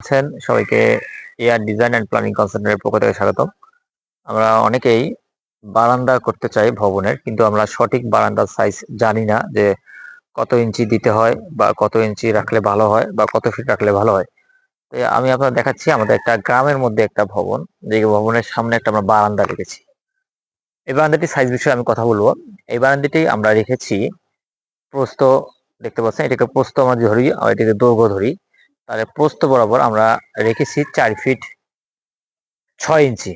আছেন। সবাইকে air design and planning কনসেন্ট্রেটের পক্ষ থেকে স্বাগতম। আমরা অনেকেই বারান্দা করতে চাই ভবনের, কিন্তু আমরা সঠিক বারান্দার সাইজ জানি না যে কত ইঞ্চি দিতে হয় বা কত ইঞ্চি রাখলে ভালো হয় বা কত ফিট রাখলে ভালো হয়। তো আমি আপনার দেখাচ্ছি আমাদের একটা গ্রামের মধ্যে একটা ভবন, যে ভবনের সামনে একটা আমরা বারান্দা রেখেছি। এই বারান্দাটির সাইজ বিষয়ে আমি কথা বলব। এই বারান্দাটি আমরা রেখেছি প্রস্থ, দেখতে পাচ্ছেন? এটাকে প্রস্ত আমরা ধরি এটাকে দৈর্ঘ্য ধরি। তাহলে প্রস্থ বরাবর আমরা রেখেছি চার ফিট ছয় ইঞ্চি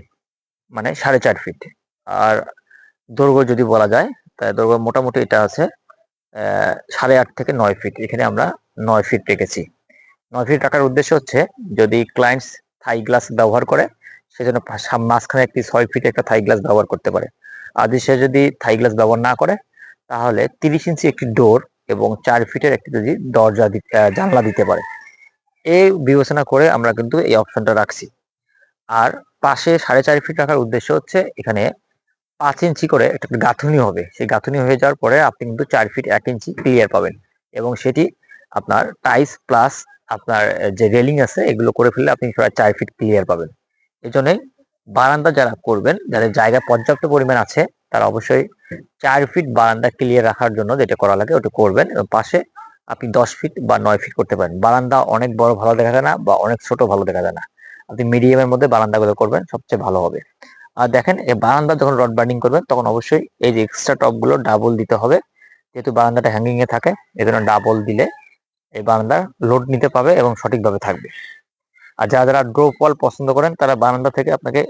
মানে সাড়ে চার ফিট। আর দৈর্ঘ্য যদি বলা যায়, তাহলে দৈর্ঘ্য মোটামুটি এটা আছে সাড়ে আট থেকে নয় ফিট। এখানে আমরা নয় ফিট রেখেছি। নয় ফিট রাখার উদ্দেশ্য হচ্ছে, যদি ক্লায়েন্টস থাই গ্লাস ব্যবহার করে, সেজন্য মাঝখানে একটি ছয় ফিট একটা থাই গ্লাস ব্যবহার করতে পারে। আর সে যদি থাই গ্লাস ব্যবহার না করে, তাহলে তিরিশ ইঞ্চি একটি ডোর এবং চার ফিটের একটি যদি দরজা জানলা দিতে পারে। এই বিবেচনা করে আমরা কিন্তু এই অপশনটা রাখছি। আর পাশে সাড়ে চার ফিট রাখার উদ্দেশ্য হচ্ছে এখানে পাঁচ ইঞ্চি করে একটা গাঁথুনি হবে। সেই গাঁথুনি হয়ে যাওয়ার পরে আপনি কিন্তু চার ফিট এক ইঞ্চি ক্লিয়ার পাবেন এবং সেটি আপনার টাইস প্লাস আপনার যে রেলিং আছে এগুলো করে ফেললে আপনি প্রায় চার ফিট ক্লিয়ার পাবেন। এই জন্যই বারান্দা যারা করবেন, যাদের জায়গা পর্যাপ্ত পরিমাণ আছে, তারা অবশ্যই চার ফিট বারান্দা ক্লিয়ার রাখার জন্য যেটা করা লাগে ওটা করবেন এবং পাশে আপনি দশ ফিট বা নয় ফিট করতে পারেন। বারান্দা অনেক বড় ভালো দেখা যায় না বা অনেক ছোট ভালো দেখা যায় না। আপনি মিডিয়ামের মধ্যে বারান্দাগুলো করবেন, সবচেয়ে ভালো হবে। আর দেখেন, এই বারান্দা যখন রড বার্নিং করবেন, তখন অবশ্যই এই যে এক্সট্রা টপগুলো ডাবল দিতে হবে। যেহেতু বারান্দাটা হ্যাঙ্গিং এ থাকে, এই জন্য ডাবল দিলে এই বারান্দা লোড নিতে পাবে এবং সঠিকভাবে থাকবে। আর যারা যারা ড্রপ ওয়াল পছন্দ করেন, তারা বারান্দা থেকে আপনাকে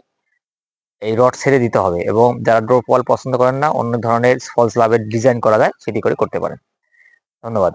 এই রড ছেড়ে দিতে হবে এবং যারা ড্রপ ওয়াল পছন্দ করেন না, অন্য ধরনের ফলস লাভের ডিজাইন করা যায়, সেটি করে করতে পারেন। ধন্যবাদ।